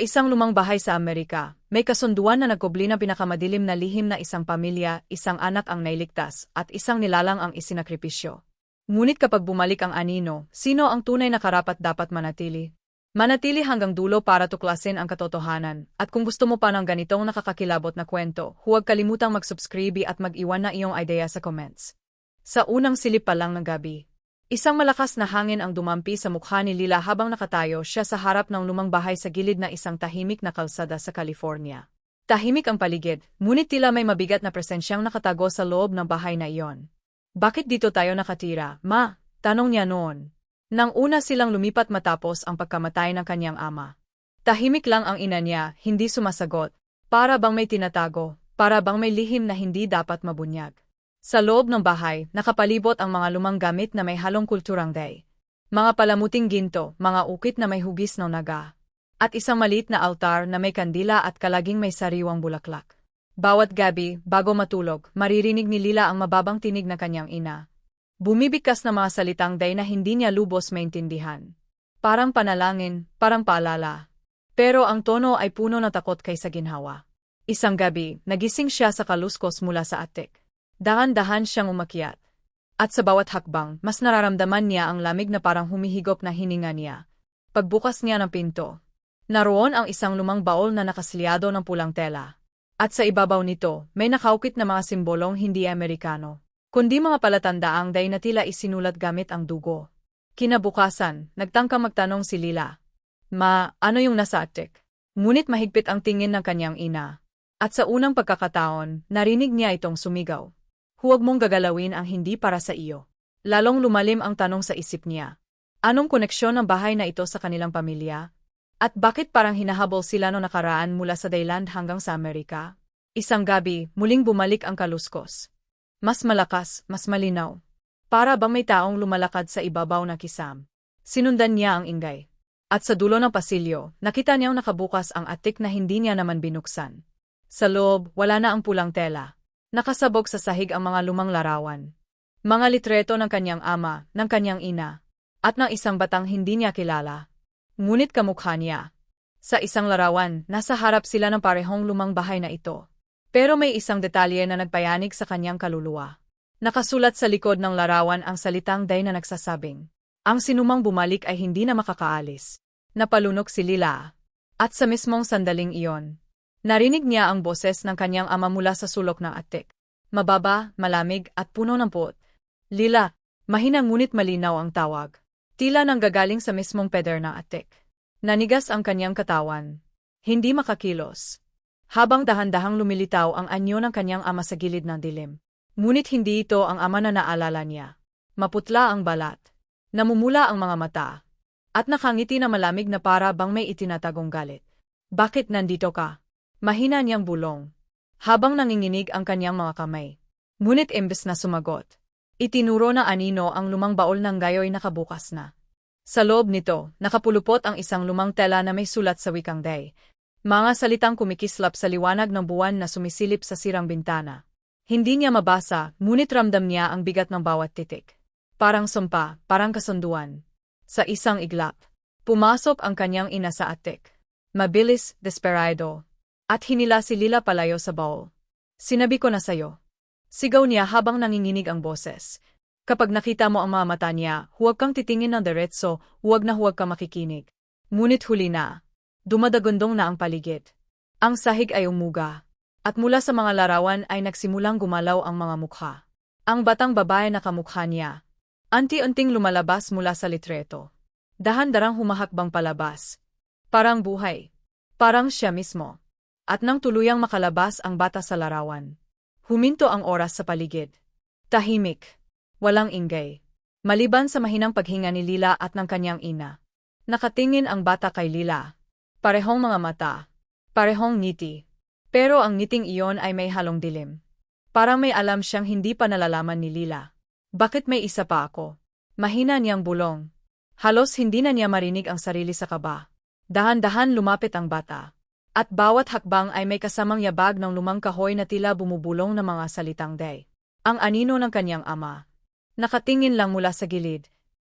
isang lumang bahay sa Amerika, may kasunduan na nagkubli na pinakamadilim na lihim na isang pamilya, isang anak ang nailigtas, at isang nilalang ang isinakripisyo. Ngunit kapag bumalik ang anino, sino ang tunay na karapat dapat manatili? Manatili hanggang dulo para tuklasin ang katotohanan, at kung gusto mo pa ng ganitong nakakakilabot na kwento, huwag kalimutang mag-subscribe at mag-iwan na iyong idea sa comments. Sa unang silip pa lang ng gabi, Isang malakas na hangin ang dumampi sa mukha ni Lila habang nakatayo siya sa harap ng lumang bahay sa gilid na isang tahimik na kalsada sa California. Tahimik ang paligid, ngunit tila may mabigat na presensyang nakatago sa loob ng bahay na iyon. Bakit dito tayo nakatira, ma? Tanong niya noon. Nang una silang lumipat matapos ang pagkamatay ng kanyang ama. Tahimik lang ang ina niya, hindi sumasagot. Para bang may tinatago, para bang may lihim na hindi dapat mabunyag. Sa loob ng bahay, nakapalibot ang mga lumang gamit na may halong kulturang day. Mga palamuting ginto, mga ukit na may hugis ng naga. At isang maliit na altar na may kandila at kalaging may sariwang bulaklak. Bawat gabi, bago matulog, maririnig ni Lila ang mababang tinig na kanyang ina. Bumibikas na mga salitang day na hindi niya lubos maintindihan. Parang panalangin, parang paalala. Pero ang tono ay puno na takot kaysa ginhawa. Isang gabi, nagising siya sa kaluskos mula sa atik. Dahan-dahan siyang umakyat. At sa bawat hakbang, mas nararamdaman niya ang lamig na parang humihigop na hininga niya. Pagbukas niya ng pinto, naroon ang isang lumang baol na nakasliyado ng pulang tela. At sa ibabaw nito, may nakaukit na mga simbolong hindi Amerikano, kundi mga palatandaang day na tila isinulat gamit ang dugo. Kinabukasan, nagtangka magtanong si Lila. Ma, ano yung nasa atik? Ngunit mahigpit ang tingin ng kanyang ina. At sa unang pagkakataon, narinig niya itong sumigaw. Huwag mong gagalawin ang hindi para sa iyo. Lalong lumalim ang tanong sa isip niya. Anong koneksyon ng bahay na ito sa kanilang pamilya? At bakit parang hinahabol sila no nakaraan mula sa Thailand hanggang sa Amerika? Isang gabi, muling bumalik ang kaluskos. Mas malakas, mas malinaw. Para bang may taong lumalakad sa ibabaw na kisam. Sinundan niya ang ingay. At sa dulo ng pasilyo, nakita niyang nakabukas ang atik na hindi niya naman binuksan. Sa loob, wala na ang pulang tela. Nakasabog sa sahig ang mga lumang larawan. Mga litreto ng kanyang ama, ng kanyang ina, at ng isang batang hindi niya kilala. Ngunit kamukha niya. Sa isang larawan, nasa harap sila ng parehong lumang bahay na ito. Pero may isang detalye na nagpayanig sa kanyang kaluluwa. Nakasulat sa likod ng larawan ang salitang day na nagsasabing, ang sinumang bumalik ay hindi na makakaalis. Napalunok si Lila. At sa mismong sandaling iyon, Narinig niya ang boses ng kanyang ama mula sa sulok ng atik. Mababa, malamig, at puno ng pot. Lila, mahina ngunit malinaw ang tawag. Tila nang gagaling sa mismong peder ng atik. Nanigas ang kanyang katawan. Hindi makakilos. Habang dahan-dahang lumilitaw ang anyo ng kanyang ama sa gilid ng dilim. Ngunit hindi ito ang ama na naalala niya. Maputla ang balat. Namumula ang mga mata. At nakangiti na malamig na para bang may itinatagong galit. Bakit nandito ka? Mahina niyang bulong. Habang nanginginig ang kanyang mga kamay. Ngunit imbes na sumagot. Itinuro na anino ang lumang baol ng gayoy nakabukas na. Sa loob nito, nakapulupot ang isang lumang tela na may sulat sa wikang day. Mga salitang kumikislap sa liwanag ng buwan na sumisilip sa sirang bintana. Hindi niya mabasa, ngunit ramdam niya ang bigat ng bawat titik. Parang sumpa, parang kasunduan. Sa isang iglap, pumasok ang kanyang ina sa atik. Mabilis, desperado, at hinila si Lila palayo sa bowl. Sinabi ko na sayo. Sigaw niya habang nanginginig ang boses. Kapag nakita mo ang mga mata niya, huwag kang titingin ng diretso, huwag na huwag kang makikinig. Ngunit huli na. Dumadagundong na ang paligid. Ang sahig ay umuga. At mula sa mga larawan ay nagsimulang gumalaw ang mga mukha. Ang batang babae na kamukha niya. Anti-unting lumalabas mula sa litreto. Dahan-darang humahakbang palabas. Parang buhay. Parang siya mismo. At nang tuluyang makalabas ang bata sa larawan. Huminto ang oras sa paligid. Tahimik. Walang ingay. Maliban sa mahinang paghinga ni Lila at ng kanyang ina. Nakatingin ang bata kay Lila. Parehong mga mata. Parehong ngiti. Pero ang ngiting iyon ay may halong dilim. Parang may alam siyang hindi pa nalalaman ni Lila. Bakit may isa pa ako? Mahina niyang bulong. Halos hindi na niya marinig ang sarili sa kaba. Dahan-dahan lumapit ang bata. At bawat hakbang ay may kasamang yabag ng lumang kahoy na tila bumubulong ng mga salitang day. Ang anino ng kanyang ama. Nakatingin lang mula sa gilid.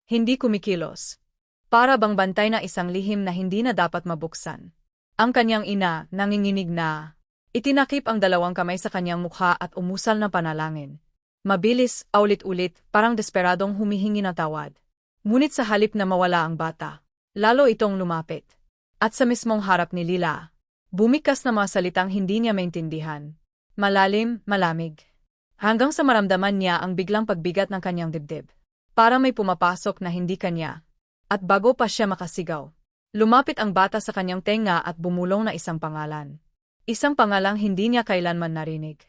Hindi kumikilos. Para bang bantay na isang lihim na hindi na dapat mabuksan. Ang kanyang ina, nanginginig na. Itinakip ang dalawang kamay sa kanyang mukha at umusal na panalangin. Mabilis, aulit-ulit, parang desperadong humihingi ng tawad. Ngunit sa halip na mawala ang bata, lalo itong lumapit. At sa mismong harap ni Lila, bumikas na mga salitang hindi niya maintindihan. Malalim, malamig. Hanggang sa maramdaman niya ang biglang pagbigat ng kanyang dibdib. Para may pumapasok na hindi kanya. At bago pa siya makasigaw, lumapit ang bata sa kanyang tenga at bumulong na isang pangalan. Isang pangalang hindi niya kailanman narinig.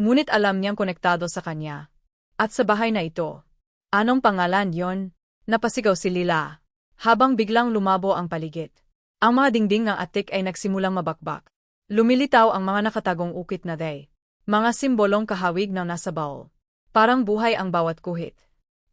Ngunit alam niyang konektado sa kanya. At sa bahay na ito, anong pangalan yon? Napasigaw si Lila, habang biglang lumabo ang paligid. Ang mga dingding ng atik ay nagsimulang mabakbak. Lumilitaw ang mga nakatagong ukit na day. Mga simbolong kahawig ng nasa baul. Parang buhay ang bawat kuhit.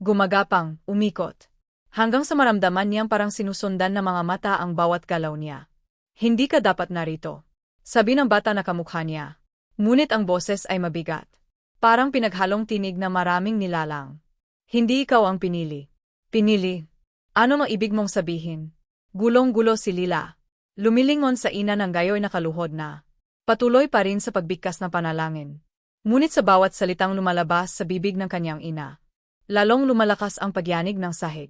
Gumagapang, umikot. Hanggang sa maramdaman niyang parang sinusundan ng mga mata ang bawat galaw niya. Hindi ka dapat narito. Sabi ng bata na kamukha niya. Ngunit ang boses ay mabigat. Parang pinaghalong tinig na maraming nilalang. Hindi ikaw ang pinili. Pinili. Ano ang ibig mong sabihin? Gulong-gulo si Lila. Lumilingon sa ina ng gayoy na kaluhod na. Patuloy pa rin sa pagbigkas ng panalangin. Ngunit sa bawat salitang lumalabas sa bibig ng kanyang ina, lalong lumalakas ang pagyanig ng sahig.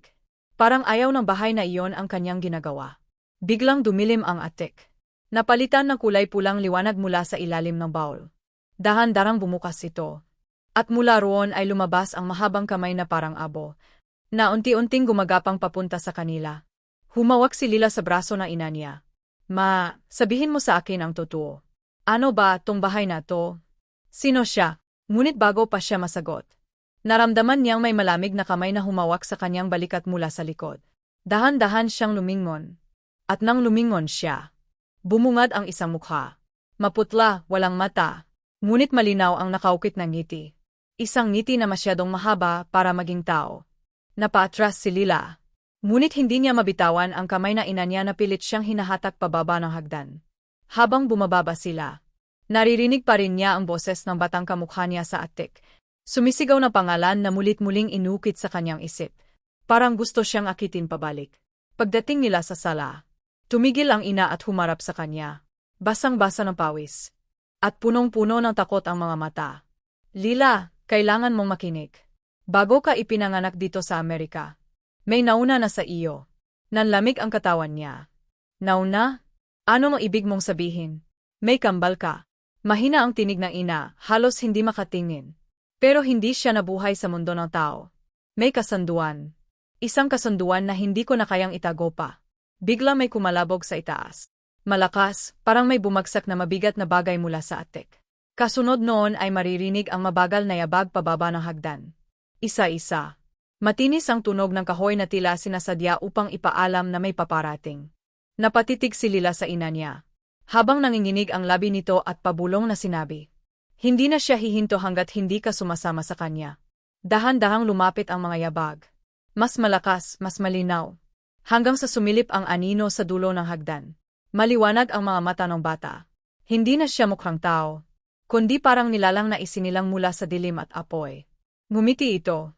Parang ayaw ng bahay na iyon ang kanyang ginagawa. Biglang dumilim ang atik. Napalitan ng kulay pulang liwanag mula sa ilalim ng bowl. Dahan-darang bumukas ito. At mula roon ay lumabas ang mahabang kamay na parang abo, na unti-unting gumagapang papunta sa kanila. Humawak si Lila sa braso ng ina niya. Ma, sabihin mo sa akin ang totoo. Ano ba tong bahay na to? Sino siya? Ngunit bago pa siya masagot, Naramdaman niyang may malamig na kamay na humawak sa kanyang balikat mula sa likod. Dahan-dahan siyang lumingon. At nang lumingon siya, bumungad ang isang mukha. Maputla, walang mata, ngunit malinaw ang nakaukit na ngiti. Isang ngiti na masyadong mahaba para maging tao. Napaatras si Lila. Ngunit hindi niya mabitawan ang kamay na ina niya na pilit siyang hinahatak pababa ng hagdan. Habang bumababa sila, naririnig pa rin niya ang boses ng batang kamukha niya sa atik, Sumisigaw na pangalan na mulit-muling inukit sa kanyang isip. Parang gusto siyang akitin pabalik. Pagdating nila sa sala, tumigil ang ina at humarap sa kanya. Basang-basa ng pawis. At punong-puno ng takot ang mga mata. Lila, kailangan mong makinig. Bago ka ipinanganak dito sa Amerika, may nauna na sa iyo. Nanlamig ang katawan niya. Nauna? Ano mo ibig mong sabihin? May kambal ka. Mahina ang tinig ng ina, halos hindi makatingin. Pero hindi siya nabuhay sa mundo ng tao. May kasanduan. Isang kasanduan na hindi ko na kayang itago pa. Bigla may kumalabog sa itaas. Malakas, parang may bumagsak na mabigat na bagay mula sa atik. Kasunod noon ay maririnig ang mabagal na yabag pababa ng hagdan. Isa-isa. Matinis ang tunog ng kahoy na tila sinasadya upang ipaalam na may paparating. Napatitig si Lila sa ina niya. Habang nanginginig ang labi nito at pabulong na sinabi. Hindi na siya hihinto hanggat hindi ka sumasama sa kanya. Dahan-dahang lumapit ang mga yabag. Mas malakas, mas malinaw. Hanggang sa sumilip ang anino sa dulo ng hagdan. Maliwanag ang mga mata ng bata. Hindi na siya mukhang tao, kundi parang nilalang na isinilang mula sa dilim at apoy. Ngumiti ito.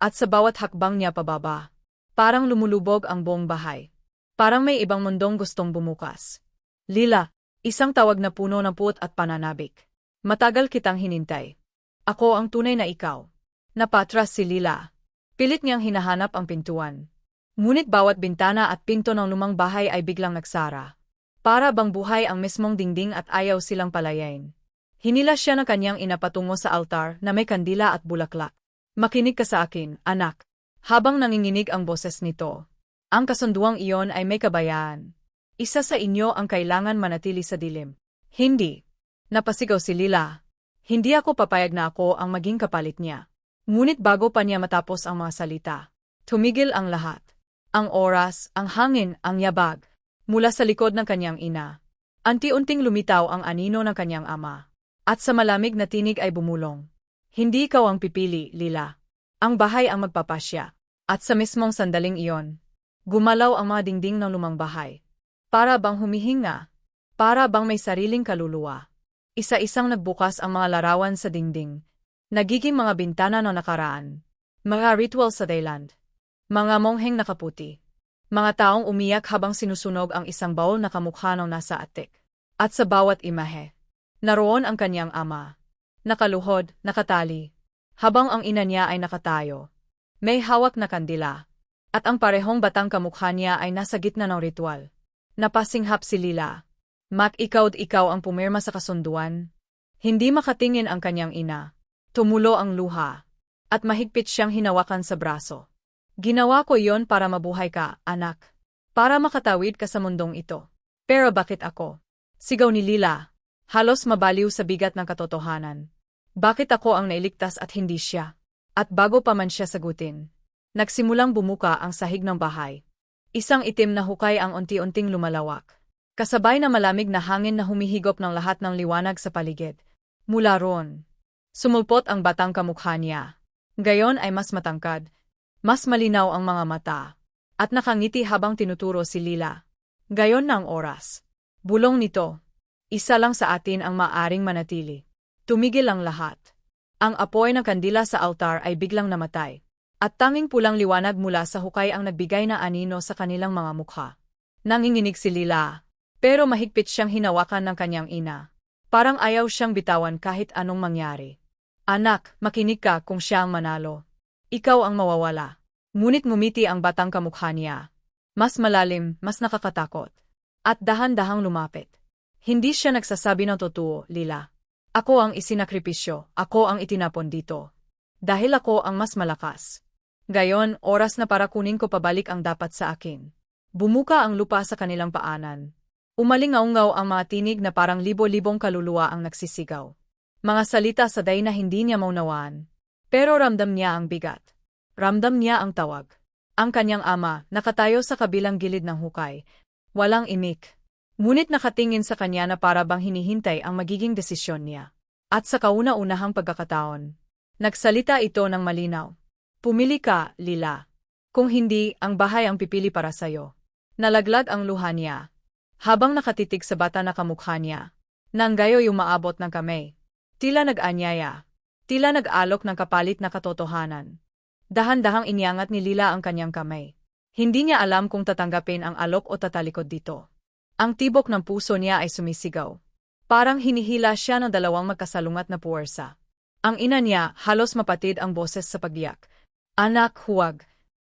At sa bawat hakbang niya pababa, parang lumulubog ang buong bahay. Parang may ibang mundong gustong bumukas. Lila, isang tawag na puno ng puot at pananabik. Matagal kitang hinintay. Ako ang tunay na ikaw. Napatras si Lila. Pilit niyang hinahanap ang pintuan. Ngunit bawat bintana at pinto ng lumang bahay ay biglang nagsara. Para bang buhay ang mismong dingding at ayaw silang palayain. Hinila siya ng kanyang inapatungo sa altar na may kandila at bulaklak. Makinig ka sa akin, anak. Habang nanginginig ang boses nito. Ang kasunduang iyon ay may kabayaan. Isa sa inyo ang kailangan manatili sa dilim. Hindi, Napasigaw si Lila. Hindi ako papayag na ako ang maging kapalit niya. Ngunit bago pa niya matapos ang mga salita, tumigil ang lahat. Ang oras, ang hangin, ang yabag. Mula sa likod ng kanyang ina. Anti-unting lumitaw ang anino ng kanyang ama. At sa malamig na tinig ay bumulong. Hindi ikaw ang pipili, Lila. Ang bahay ang magpapasya. At sa mismong sandaling iyon, gumalaw ang mga dingding ng lumang bahay. Para bang humihinga. Para bang may sariling kaluluwa. Isa-isang nagbukas ang mga larawan sa dingding. Nagiging mga bintana ng nakaraan. Mga ritual sa Thailand. Mga mongheng nakaputi. Mga taong umiyak habang sinusunog ang isang baul na kamukha ng nasa atik. At sa bawat imahe, naroon ang kanyang ama. Nakaluhod, nakatali. Habang ang ina niya ay nakatayo. May hawak na kandila. At ang parehong batang kamukha niya ay nasa gitna ng ritual. Napasinghap si Lila. Mac ikaw ikaw ang pumirma sa kasunduan. Hindi makatingin ang kanyang ina. Tumulo ang luha. At mahigpit siyang hinawakan sa braso. Ginawa ko iyon para mabuhay ka, anak. Para makatawid ka sa mundong ito. Pero bakit ako? Sigaw ni Lila. Halos mabaliw sa bigat ng katotohanan. Bakit ako ang nailigtas at hindi siya? At bago pa man siya sagutin, nagsimulang bumuka ang sahig ng bahay. Isang itim na hukay ang unti-unting lumalawak. Kasabay na malamig na hangin na humihigop ng lahat ng liwanag sa paligid. Mula roon, sumulpot ang batang kamukha niya. Gayon ay mas matangkad, mas malinaw ang mga mata, at nakangiti habang tinuturo si Lila. Gayon ang oras. Bulong nito. Isa lang sa atin ang maaring manatili. Tumigil ang lahat. Ang apoy ng kandila sa altar ay biglang namatay. At tanging pulang liwanag mula sa hukay ang nagbigay na anino sa kanilang mga mukha. Nanginginig si Lila, pero mahigpit siyang hinawakan ng kanyang ina. Parang ayaw siyang bitawan kahit anong mangyari. Anak, makinig ka kung siya ang manalo. Ikaw ang mawawala. Ngunit ngumiti ang batang kamukha niya. Mas malalim, mas nakakatakot. At dahan-dahang lumapit. Hindi siya nagsasabi ng totoo, Lila. Ako ang isinakripisyo, ako ang itinapon dito. Dahil ako ang mas malakas. Gayon, oras na para kunin ko pabalik ang dapat sa akin. Bumuka ang lupa sa kanilang paanan. Umalingaungaw ang mga tinig na parang libo-libong kaluluwa ang nagsisigaw. Mga salita sa day na hindi niya maunawaan. Pero ramdam niya ang bigat. Ramdam niya ang tawag. Ang kanyang ama, nakatayo sa kabilang gilid ng hukay, Walang imik. Ngunit nakatingin sa kanya na para bang hinihintay ang magiging desisyon niya. At sa kauna-unahang pagkakataon, nagsalita ito ng malinaw. Pumili ka, Lila. Kung hindi, ang bahay ang pipili para sayo. Nalaglag ang luha niya. Habang nakatitig sa bata na kamukha niya, nanggayo yung maabot ng kamay. Tila nag-anyaya. Tila nag-alok ng kapalit na katotohanan. Dahan-dahang iniangat ni Lila ang kanyang kamay. Hindi niya alam kung tatanggapin ang alok o tatalikod dito. Ang tibok ng puso niya ay sumisigaw. Parang hinihila siya ng dalawang magkasalungat na puwersa. Ang ina niya, halos mapatid ang boses sa pagdiyak. Anak, huwag.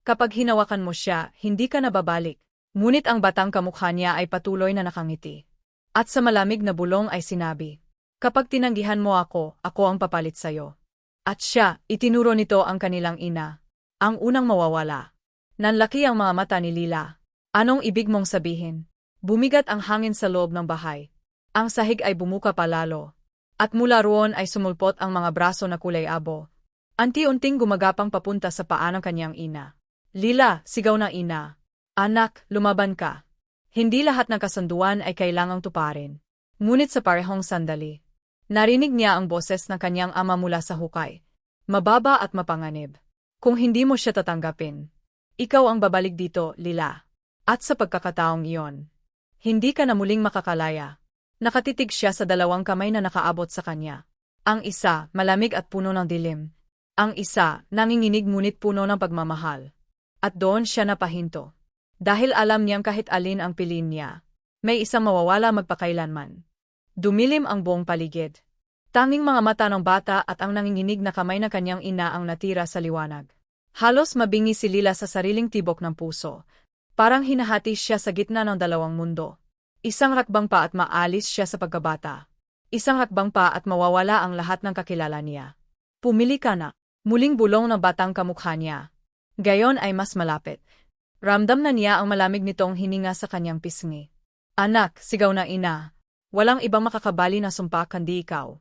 Kapag hinawakan mo siya, hindi ka nababalik. Ngunit ang batang kamukha niya ay patuloy na nakangiti. At sa malamig na bulong ay sinabi, Kapag tinanggihan mo ako, ako ang papalit sayo. At siya, itinuro nito ang kanilang ina. Ang unang mawawala. Nanlaki ang mga mata ni Lila. Anong ibig mong sabihin? Bumigat ang hangin sa loob ng bahay. Ang sahig ay bumuka palalo. At mula roon ay sumulpot ang mga braso na kulay abo. Anti-unting gumagapang papunta sa paa ng kanyang ina. Lila, sigaw ng ina. Anak, lumaban ka. Hindi lahat ng kasunduan ay kailangang tuparin. Ngunit sa parehong sandali. Narinig niya ang boses ng kanyang ama mula sa hukay. Mababa at mapanganib. Kung hindi mo siya tatanggapin, ikaw ang babalik dito, Lila. At sa pagkakataong iyon, hindi ka na muling makakalaya. Nakatitig siya sa dalawang kamay na nakaabot sa kanya. Ang isa, malamig at puno ng dilim. Ang isa, nanginginig ngunit puno ng pagmamahal. At doon siya napahinto. Dahil alam niyang kahit alin ang pilin niya, may isang mawawala magpakailanman. Dumilim ang buong paligid. Tanging mga mata ng bata at ang nanginginig na kamay na kanyang ina ang natira sa liwanag. Halos mabingi si Lila sa sariling tibok ng puso. Parang hinahati siya sa gitna ng dalawang mundo. Isang rakbang pa at maalis siya sa pagkabata. Isang rakbang pa at mawawala ang lahat ng kakilala niya. Pumili ka na. Muling bulong ng batang kamukha niya. Gayon ay mas malapit. Ramdam na niya ang malamig nitong hininga sa kanyang pisngi. Anak, sigaw na ina. Walang ibang makakabali na sumpa kundi ikaw.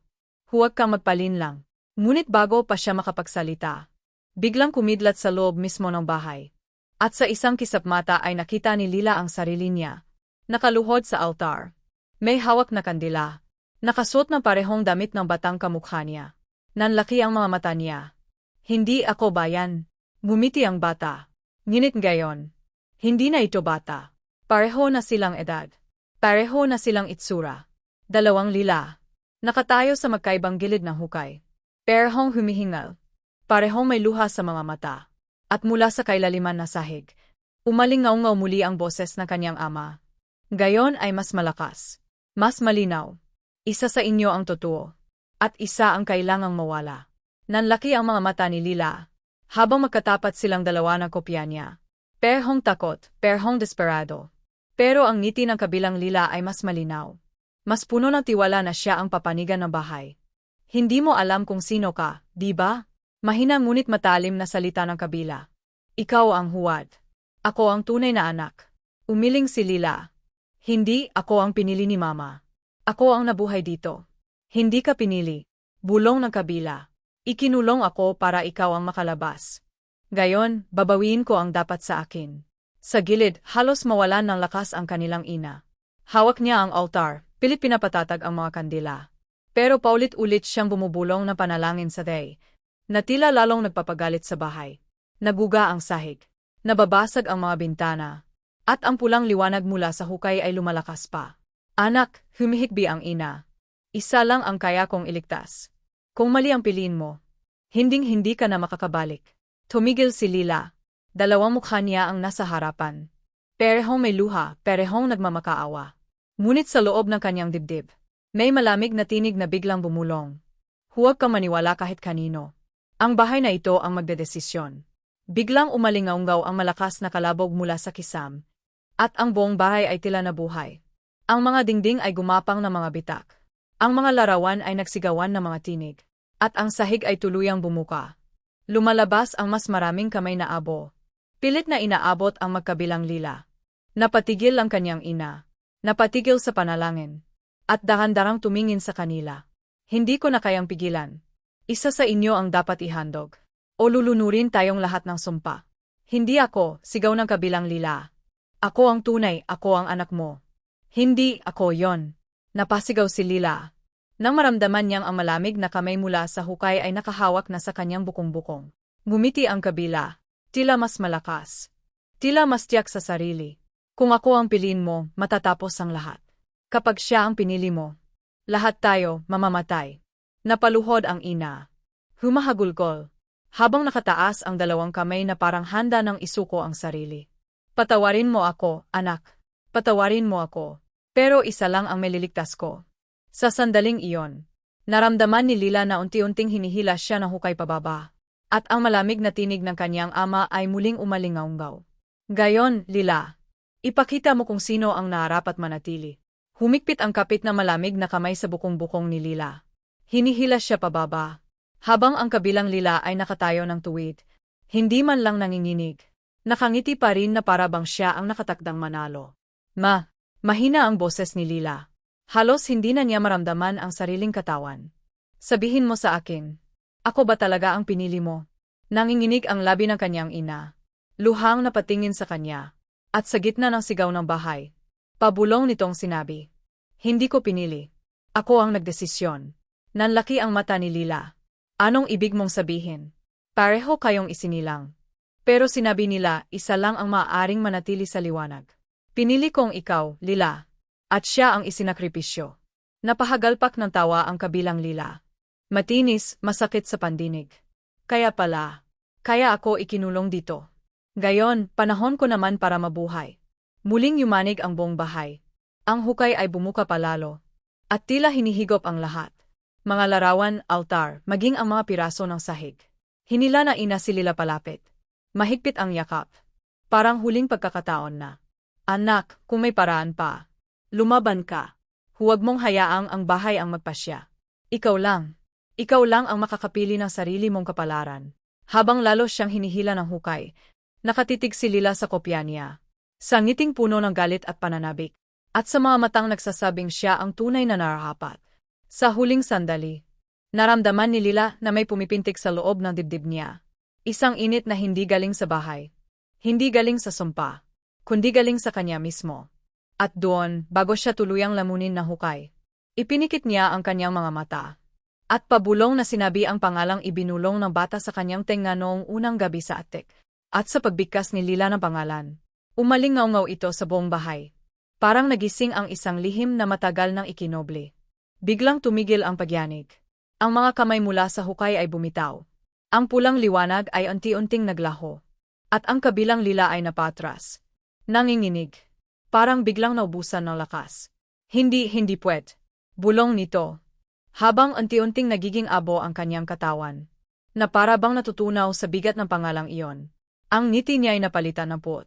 Huwag kang magpalin lang. Ngunit bago pa siya makapagsalita, Biglang kumidlat sa loob mismo ng bahay. At sa isang kisap mata ay nakita ni Lila ang sarili niya. Nakaluhod sa altar. May hawak na kandila. Nakasuot ng parehong damit ng batang kamukha niya. Nanlaki ang mga mata niya. Hindi ako bayan. Gumiti ang bata. Nginit gayon. Hindi na ito bata. Pareho na silang edad. Pareho na silang itsura. Dalawang lila. Nakatayo sa magkaibang gilid ng hukay. Perhong humihingal. Parehong may luha sa mga mata. At mula sa kailaliman na sahig. Umalingaw-ngaw muli ang boses ng kanyang ama. Gayon ay mas malakas. Mas malinaw. Isa sa inyo ang totoo. At isa ang kailangang mawala. Nanlaki ang mga mata ni Lila. Habang magkatapat silang dalawa ng kopya niya. Perhong takot, perhong desperado. Pero ang ngiti ng kabilang Lila ay mas malinaw. Mas puno ng tiwala na siya ang papanigan ng bahay. Hindi mo alam kung sino ka, di ba? Mahina ngunit matalim na salita ng kabila. Ikaw ang huwad. Ako ang tunay na anak. Umiling si Lila. Hindi ako ang pinili ni Mama. Ako ang nabuhay dito. Hindi ka pinili. Bulong ng kabila. Ikinulong ako para ikaw ang makalabas. Gayon, babawiin ko ang dapat sa akin. Sa gilid, halos mawalan ng lakas ang kanilang ina. Hawak niya ang altar, pilit pinapatatag ang mga kandila. Pero paulit-ulit siyang bumubulong na panalangin sa day, na tila lalong nagpapagalit sa bahay. Naguga ang sahig. Nababasag ang mga bintana. At ang pulang liwanag mula sa hukay ay lumalakas pa. Anak, humihikbi ang ina. Isa lang ang kaya kong iligtas. Kung mali ang piliin mo, hinding-hindi ka na makakabalik. Tumigil si Lila. Dalawang mukha niya ang nasa harapan. Perehong may luha, perehong nagmamakaawa. Ngunit sa loob ng kanyang dibdib, may malamig na tinig na biglang bumulong. Huwag ka maniwala kahit kanino. Ang bahay na ito ang magdedesisyon. Biglang umalingaunggaw ang malakas na kalabog mula sa kisam, at ang buong bahay ay tila nabuhay. Ang mga dingding ay gumapang ng mga bitak. Ang mga larawan ay nagsigawan ng mga tinig. At ang sahig ay tuluyang bumuka. Lumalabas ang mas maraming kamay na abo. Pilit na inaabot ang magkabilang lila. Napatigil ang kanyang ina. Napatigil sa panalangin. At dahan-darang tumingin sa kanila. Hindi ko na kayang pigilan. Isa sa inyo ang dapat ihandog. O lulunurin tayong lahat ng sumpa. Hindi ako, sigaw ng kabilang lila. Ako ang tunay, ako ang anak mo. Hindi, ako yon. Napasigaw si Lila. Nang maramdaman niyang ang malamig na kamay mula sa hukay ay nakahawak na sa kanyang bukong-bukong. Ngumiti ang kabila. Tila mas malakas. Tila mas tiyak sa sarili. Kung ako ang piliin mo, matatapos ang lahat. Kapag siya ang pinili mo, lahat tayo mamamatay. Napaluhod ang ina. Humahagulgol. Habang nakataas ang dalawang kamay na parang handa ng isuko ang sarili. Patawarin mo ako, anak. Patawarin mo ako. Pero isa lang ang meliligtas ko. Sa sandaling iyon, naramdaman ni Lila na unti-unting hinihila siya ng hukay pababa. At ang malamig na tinig ng kanyang ama ay muling umalingaunggaw. Gayon, Lila. Ipakita mo kung sino ang naarapat manatili. Humikpit ang kapit na malamig na kamay sa bukong-bukong ni Lila. Hinihila siya pababa, habang ang kabilang lila ay nakatayo ng tuwid, hindi man lang nanginginig. Nakangiti pa rin na para bang siya ang nakatakdang manalo. Ma, mahina ang boses ni Lila. Halos hindi na niya maramdaman ang sariling katawan. Sabihin mo sa akin, ako ba talaga ang pinili mo? Nanginginig ang labi ng kanyang ina. Luhang napatingin sa kanya. At sa gitna ng sigaw ng bahay, pabulong nitong sinabi, Hindi ko pinili. Ako ang nagdesisyon. Nanlaki ang mata ni Lila. Anong ibig mong sabihin? Pareho kayong isinilang. Pero sinabi nila, isa lang ang maaaring manatili sa liwanag. Pinili kong ikaw, Lila. At siya ang isinakripisyo. Napahagalpak ng tawa ang kabilang Lila. Matinis, masakit sa pandinig. Kaya pala, kaya ako ikinulong dito. Gayon, panahon ko naman para mabuhay. Muling yumanig ang buong bahay. Ang hukay ay bumuka palalo. At tila hinihigop ang lahat mga larawan, altar, maging ang mga piraso ng sahig. Hinila na ina si Lila palapit. Mahigpit ang yakap. Parang huling pagkakataon na. Anak, kung may paraan pa. Lumaban ka. Huwag mong hayaang ang bahay ang magpasya. Ikaw lang. Ikaw lang ang makakapili ng sarili mong kapalaran. Habang lalo siyang hinihila ng hukay, nakatitig si Lila sa kopya niya. Sa ngiting puno ng galit at pananabik. At sa mga matang nagsasabing siya ang tunay na narahapat. Sa huling sandali, naramdaman ni Lila na may pumipintik sa loob ng dibdib niya. Isang init na hindi galing sa bahay. Hindi galing sa sumpa. Kundi galing sa kanya mismo. At doon, bago siya tuluyang lamunin na hukay, ipinikit niya ang kanyang mga mata. At pabulong na sinabi ang pangalang ibinulong ng bata sa kanyang tenga noong unang gabi sa atik. At sa pagbigkas ni Lila ng pangalan, umalingaw-ngaw ito sa buong bahay. Parang nagising ang isang lihim na matagal nang ikinoble. Biglang tumigil ang pagyanig. Ang mga kamay mula sa hukay ay bumitaw. Ang pulang liwanag ay unti-unting naglaho. At ang kabilang lila ay napatras. Nanginginig. Parang biglang naubusan ng lakas. Hindi, hindi puwet. Bulong nito. Habang unti-unting nagiging abo ang kanyang katawan. Na para bang natutunaw sa bigat ng pangalang iyon. Ang ngiti niya ay napalitan ng puot.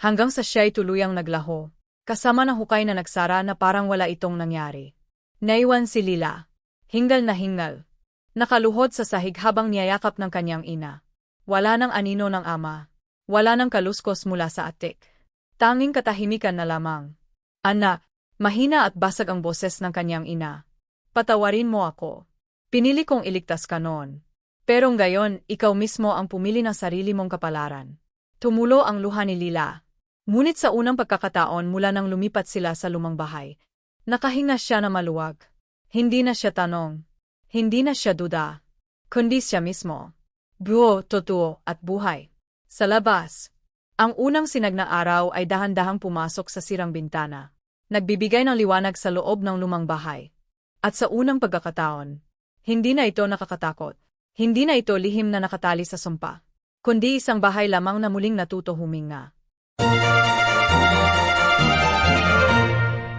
Hanggang sa siya'y tuluyang naglaho. Kasama ng hukay na nagsara na parang wala itong nangyari. Naiwan si Lila. Hingal na hingal. Nakaluhod sa sahig habang niyayakap ng kanyang ina. Wala ng anino ng ama. Wala ng kaluskos mula sa atik. Tanging katahimikan na lamang. Anak, mahina at basag ang boses ng kanyang ina. Patawarin mo ako. Pinili kong iligtas ka noon. Pero ngayon, ikaw mismo ang pumili ng sarili mong kapalaran. Tumulo ang luha ni Lila. Ngunit sa unang pagkakataon mula nang lumipat sila sa lumang bahay, nakahinga siya na maluwag. Hindi na siya tanong. Hindi na siya duda. Kundi siya mismo. Buo, totoo, at buhay. Sa labas, ang unang sinag na araw ay dahan-dahang pumasok sa sirang bintana. Nagbibigay ng liwanag sa loob ng lumang bahay. At sa unang pagkakataon, hindi na ito nakakatakot. Hindi na ito lihim na nakatali sa sumpa. Kundi isang bahay lamang na muling natuto huminga.